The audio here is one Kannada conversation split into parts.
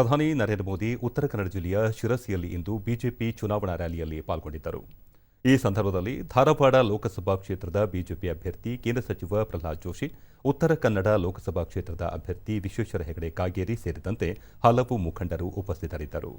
ಪ್ರಧಾನಿ ನರೇಂದ್ರ ಮೋದಿ ಉತ್ತರ ಕನ್ನಡ ಜಿಲ್ಲೆಯ ಶಿರಸಿಯಲ್ಲಿ ಇಂದು ಬಿಜೆಪಿ ಚುನಾವಣಾ ರ್ಯಾಲಿಯಲ್ಲಿ ಪಾಲ್ಗೊಂಡಿದ್ದರು. ಈ ಸಂದರ್ಭದಲ್ಲಿ ಧಾರವಾಡ ಲೋಕಸಭಾ ಕ್ಷೇತ್ರದ ಬಿಜೆಪಿ ಅಭ್ಯರ್ಥಿ ಕೇಂದ್ರ ಸಚಿವ ಪ್ರಹ್ಲಾದ್ ಜೋಶಿ, ಉತ್ತರ ಕನ್ನಡ ಲೋಕಸಭಾ ಕ್ಷೇತ್ರದ ಅಭ್ಯರ್ಥಿ ವಿಶ್ವೇಶ್ವರ ಹೆಗಡೆ ಕಾಗೇರಿ ಸೇರಿದಂತೆ ಹಲವು ಮುಖಂಡರು ಉಪಸ್ಥಿತರಿದ್ದರು.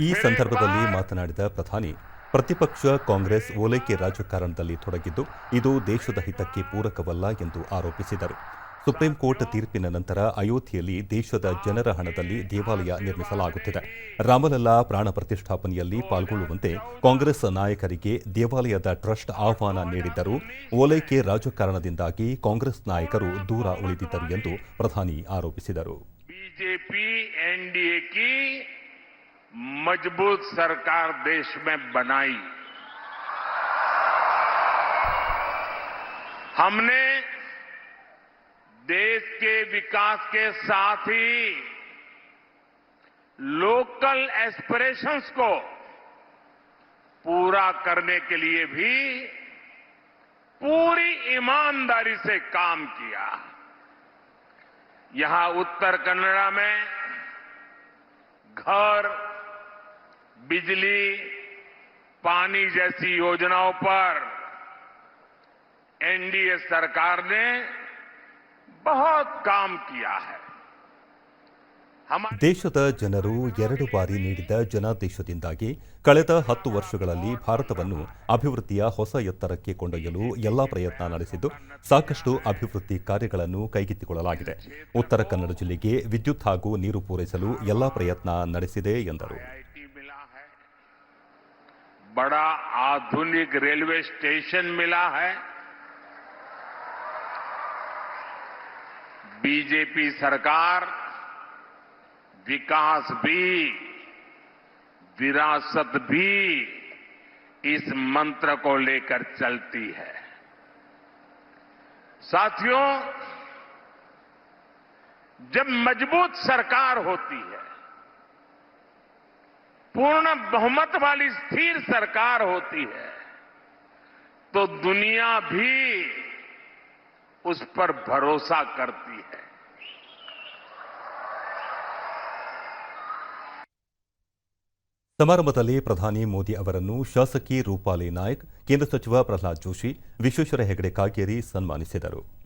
ಈ ಸಂದರ್ಭದಲ್ಲಿ ಮಾತನಾಡಿದ ಪ್ರಧಾನಿ ಪ್ರತಿಪಕ್ಷ ಕಾಂಗ್ರೆಸ್ ಓಲೈಕೆ ರಾಜಕಾರಣದಲ್ಲಿ ತೊಡಗಿದ್ದು ಇದು ದೇಶದ ಹಿತಕ್ಕೆ ಪೂರಕವಲ್ಲ ಎಂದು ಆರೋಪಿಸಿದರು. ಸುಪ್ರೀಂ ಕೋರ್ಟ್ ತೀರ್ಪಿನ ನಂತರ ಅಯೋಧ್ಯೆಯಲ್ಲಿ ದೇಶದ ಜನರ ಹಣದಲ್ಲಿ ದೇವಾಲಯ ನಿರ್ಮಿಸಲಾಗುತ್ತಿದೆ. ರಾಮಲಲ್ಲಾ ಪ್ರಾಣ ಪ್ರತಿಷ್ಠಾಪನೆಯಲ್ಲಿ ಪಾಲ್ಗೊಳ್ಳುವಂತೆ ಕಾಂಗ್ರೆಸ್ ನಾಯಕರಿಗೆ ದೇವಾಲಯದ ಟ್ರಸ್ಟ್ ಆಹ್ವಾನ ನೀಡಿದ್ದರೂ ಓಲೈಕೆ ರಾಜಕಾರಣದಿಂದಾಗಿ ಕಾಂಗ್ರೆಸ್ ನಾಯಕರು ದೂರ ಉಳಿದಿದ್ದರು ಎಂದು ಪ್ರಧಾನಿ ಆರೋಪಿಸಿದರು. बीजेपी एनडीए की मज़बूत सरकार देश में बनाई। हमने देश के विकास के साथ ही लोकल एस्पिरेशंस को पूरा करने के लिए भी पूरी ईमानदारी से काम किया। यहाँ उत्तर कन्नड़ा में घर, बिजली, पानी जैसी योजनाओं पर एनडीए सरकार ने बहुत काम किया है। ದೇಶದ ಜನರು ಎರಡು ಬಾರಿ ನೀಡಿದ ಜನಾದೇಶದಿಂದಾಗಿ ಕಳೆದ ಹತ್ತು ವರ್ಷಗಳಲ್ಲಿ ಭಾರತವನ್ನು ಅಭಿವೃದ್ಧಿಯ ಹೊಸ ಎತ್ತರಕ್ಕೆ ಕೊಂಡೊಯ್ಯಲು ಎಲ್ಲಾ ಪ್ರಯತ್ನ ನಡೆಸಿದ್ದು ಸಾಕಷ್ಟು ಅಭಿವೃದ್ಧಿ ಕಾರ್ಯಗಳನ್ನು ಕೈಗೆತ್ತಿಕೊಳ್ಳಲಾಗಿದೆ. ಉತ್ತರ ಕನ್ನಡ ಜಿಲ್ಲೆಗೆ ವಿದ್ಯುತ್ ಹಾಗೂ ನೀರು ಪೂರೈಸಲು ಎಲ್ಲಾ ಪ್ರಯತ್ನ ನಡೆಸಿದೆ ಎಂದರು. ಬಡಾ ಆಧುನಿಕ ರೈಲ್ವೆ ಸ್ಟೇಷನ್ ಮಿಲಾ ಹೈ. ಬಿಜೆಪಿ ಸರ್ಕಾರ विकास भी, विरासत भी इस मंत्र को लेकर चलती है। साथियों, जब मज़बूत सरकार होती है, पूर्ण बहुमत वाली स्थिर सरकार होती है तो दुनिया भी उस पर भरोसा करती है। ಸಮಾರಂಭದಲ್ಲಿ ಪ್ರಧಾನಿ ಮೋದಿ ಅವರನ್ನು ಶಾಸಕಿ ರೂಪಾಲಿ ನಾಯ್ಕ್, ಕೇಂದ್ರ ಸಚಿವ ಪ್ರಹ್ಲಾದ್ ಜೋಶಿ, ವಿಶ್ವೇಶ್ವರ ಹೆಗಡೆ ಕಾಗೇರಿ ಸನ್ಮಾನಿಸಿದರು.